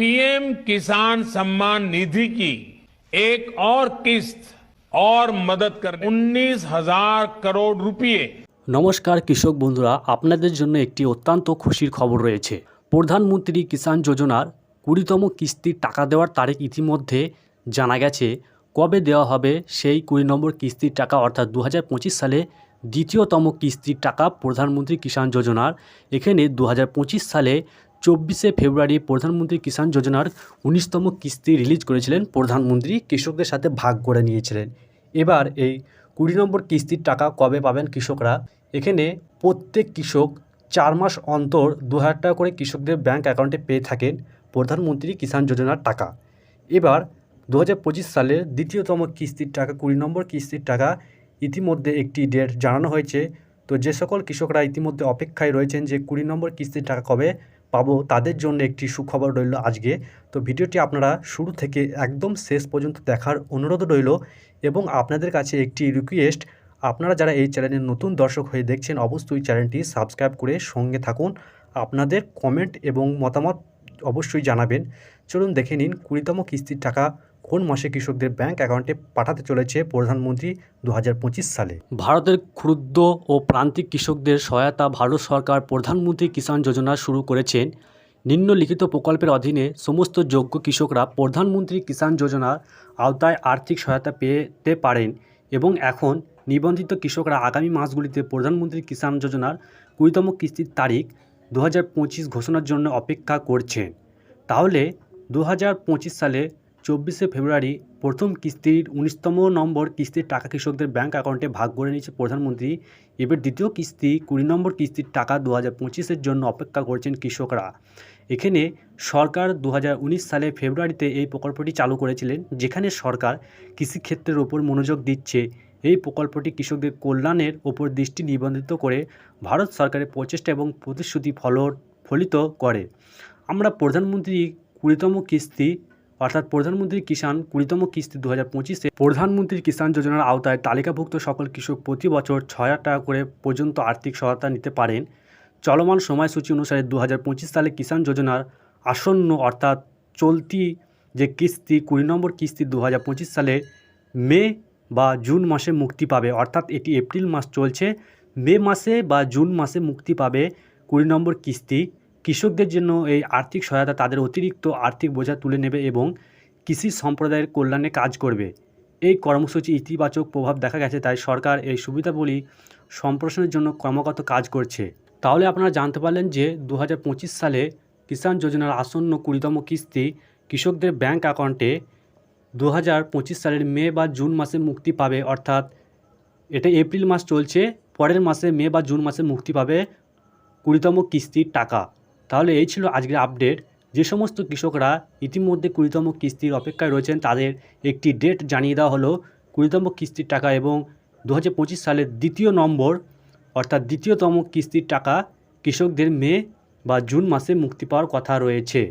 PM किसान सम्मान निधि की एक और किस्त और मदद कर उन्नीस हजार करोड़ रुपए নমস্কার কৃষক বন্ধুরা আপনাদের জন্য একটি অত্যন্ত খুশির খবর রয়েছে প্রধানমন্ত্রী কিষাণ যোজনার কুড়িতম কিস্তির টাকা দেওয়ার তারিখ ইতিমধ্যে জানা গেছে কবে দেওয়া হবে সেই কুড়ি নম্বর কিস্তির টাকা অর্থাৎ দু সালে দ্বিতীয়তম কিস্তির টাকা প্রধানমন্ত্রী কিষাণ যোজনার এখানে দু সালে চব্বিশে ফেব্রুয়ারি প্রধানমন্ত্রী কিষাণ যোজনার উনিশতম কিস্তি রিলিজ করেছিলেন প্রধানমন্ত্রী কৃষকদের সাথে ভাগ করে নিয়েছিলেন। এবার এই কুড়ি নম্বর কিস্তির টাকা কবে পাবেন কৃষকরা? এখানে প্রত্যেক কৃষক চার মাস অন্তর দু হাজার টাকা করে কৃষকদের ব্যাংক অ্যাকাউন্টে পেয়ে থাকেন প্রধানমন্ত্রী কিষাণ যোজনার টাকা। এবার দু হাজার পঁচিশ সালের দ্বিতীয়তম কিস্তির টাকা, কুড়ি নম্বর কিস্তির টাকা ইতিমধ্যে একটি ডেট জানানো হয়েছে। তো যে সকল কৃষকরা ইতিমধ্যে অপেক্ষায় রয়েছেন যে কুড়ি নম্বর কিস্তির টাকা কবে পাবো, তাদের জন্য একটি সুখবর রইল আজকে। তো ভিডিওটি আপনারা শুরু থেকে একদম শেষ পর্যন্ত দেখার অনুরোধ রইল এবং আপনাদের কাছে একটি রিকোয়েস্ট আপনারা যারা এই চ্যানেলের নতুন দর্শক হয়ে দেখছেন, অবশ্যই চ্যানেলটি সাবস্ক্রাইব করে সঙ্গে থাকুন। আপনাদের কমেন্ট এবং মতামত অবশ্যই জানাবেন। চলুন দেখে নিন কুড়িতম কিস্তির টাকা কোন মাসে কৃষকদের ব্যাংক অ্যাকাউন্টে পাঠাতে চলেছে প্রধানমন্ত্রী দু হাজার পঁচিশ সালে? ভারতের ক্ষুদ্র ও প্রান্তিক কৃষকদের সহায়তা ভারত সরকার প্রধানমন্ত্রী কিষাণ যোজনা শুরু করেছেন। নিম্নলিখিত প্রকল্পের অধীনে সমস্ত যোগ্য কৃষকরা প্রধানমন্ত্রী কিষাণ যোজনার আওতায় আর্থিক সহায়তা পেতে পারেন এবং এখন নিবন্ধিত কৃষকরা আগামী মাসগুলিতে প্রধানমন্ত্রী কিষাণ যোজনার কুড়িতম কিস্তির তারিখ দু হাজার পঁচিশ ঘোষণার জন্য অপেক্ষা করছেন। তাহলে দু হাজার পঁচিশ সালে চব্বিশে ফেব্রুয়ারি প্রথম কিস্তির উনিশতম নম্বর কিস্তির টাকা কৃষকদের ব্যাংক অ্যাকাউন্টে ভাগ করে নিয়েছে প্রধানমন্ত্রী। এবার দ্বিতীয় কিস্তি কুড়ি নম্বর কিস্তির টাকা দু হাজার পঁচিশের জন্য অপেক্ষা করছেন কৃষকরা। এখানে সরকার দু হাজার উনিশ সালে ফেব্রুয়ারিতে এই প্রকল্পটি চালু করেছিলেন, যেখানে সরকার কৃষিক্ষেত্রের ওপর মনোযোগ দিচ্ছে। এই প্রকল্পটি কৃষকদের কল্যাণের ওপর দৃষ্টি নিবন্ধিত করে ভারত সরকারের প্রচেষ্টা এবং প্রতিশ্রুতি ফল ফলিত করে। আমরা প্রধানমন্ত্রী কুড়িতম কিস্তি অর্থাৎ প্রধানমন্ত্রী কিষাণ কুড়িতম কিস্তি দু হাজার পঁচিশে প্রধানমন্ত্রী কিষাণ যোজনার আওতায় তালিকাভুক্ত সকল কৃষক প্রতি বছর ছয় হাজার টাকা করে পর্যন্ত আর্থিক সহায়তা নিতে পারেন। চলমান সময়সূচি অনুসারে দু হাজার পঁচিশ সালে কিষাণ যোজনার আসন্ন অর্থাৎ চলতি যে কিস্তি, কুড়ি নম্বর কিস্তি দু হাজার পঁচিশ সালে মে বা জুন মাসে মুক্তি পাবে। অর্থাৎ এটি এপ্রিল মাস চলছে, মে মাসে বা জুন মাসে মুক্তি পাবে কুড়ি নম্বর কিস্তি। কৃষকদের জন্য এই আর্থিক সহায়তা তাদের অতিরিক্ত আর্থিক বোঝা তুলে নেবে এবং কৃষি সম্প্রদায়ের কল্যাণে কাজ করবে। এই কর্মসূচি ইতিবাচক প্রভাব দেখা গেছে, তাই সরকার এই সুবিধাগুলি সম্প্রসারণের জন্য ক্রমাগত কাজ করছে। তাহলে আপনারা জানতে পারলেন যে দু হাজার পঁচিশ সালে কিষাণ যোজনার আসন্ন কুড়িতম কিস্তি কৃষকদের ব্যাংক অ্যাকাউন্টে দু হাজার পঁচিশ সালের মে বা জুন মাসে মুক্তি পাবে, অর্থাৎ এটা এপ্রিল মাস চলছে, পরের মাসে মে বা জুন মাসে মুক্তি পাবে কুড়িতম কিস্তির টাকা। তাহলে এই ছিল আজকের আপডেট যে সমস্ত কৃষকরা ইতিমধ্যে কুড়িতম কিস্তির অপেক্ষায় রয়েছেন, তাদের একটি ডেট জানিয়ে দেওয়া হলো। কুড়িতম কিস্তির টাকা এবং দু হাজার পঁচিশ সালের দ্বিতীয় নম্বর, অর্থাৎ দ্বিতীয়তম কিস্তির টাকা কৃষকদের মে বা জুন মাসে মুক্তি পাওয়ার কথা রয়েছে।